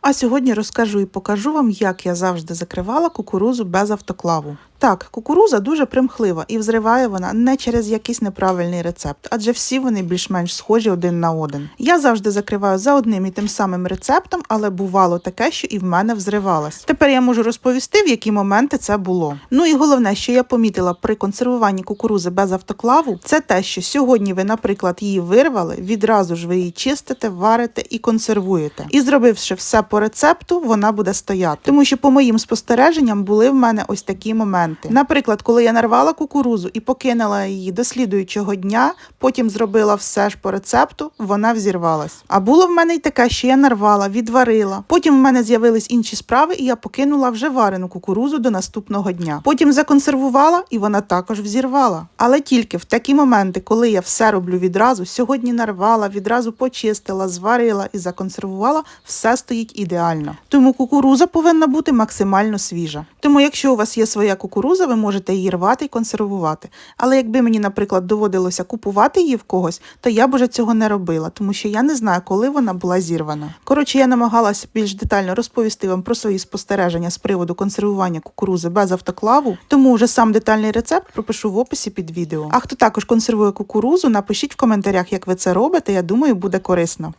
А сьогодні розкажу і покажу вам, як я завжди закривала кукурузу без автоклаву. Так, кукуруза дуже примхлива і взриває вона не через якийсь неправильний рецепт, адже всі вони більш-менш схожі один на один. Я завжди закриваю за одним і тим самим рецептом, але бувало таке, що і в мене взривалась. Тепер я можу розповісти, в які моменти це було. Ну і головне, що я помітила при консервуванні кукурузи без автоклаву, це те, що сьогодні ви, наприклад, її вирвали, відразу ж ви її чистите, варите і консервуєте. І зробивши все по рецепту, вона буде стояти. Тому що по моїм спостереженням були в мене ось такі моменти. Наприклад, коли я нарвала кукурузу і покинула її до слідуючого дня, потім зробила все ж по рецепту, вона взірвалась. А було в мене й таке, що я нарвала, відварила. Потім в мене з'явились інші справи, і я покинула вже варену кукурузу до наступного дня. Потім законсервувала, і вона також взірвала. Але тільки в такі моменти, коли я все роблю відразу, сьогодні нарвала, відразу почистила, зварила і законсервувала, все стоїть ідеально. Тому кукуруза повинна бути максимально свіжа. Тому, якщо у вас є своя кукуруза, ви можете її рвати і консервувати. Але якби мені, наприклад, доводилося купувати її в когось, то я б уже цього не робила, тому що я не знаю, коли вона була зірвана. Коротше, я намагалася більш детально розповісти вам про свої спостереження з приводу консервування кукурузи без автоклаву, тому вже сам детальний рецепт пропишу в описі під відео. А хто також консервує кукурузу, напишіть в коментарях, як ви це робите. Я думаю, буде корисно.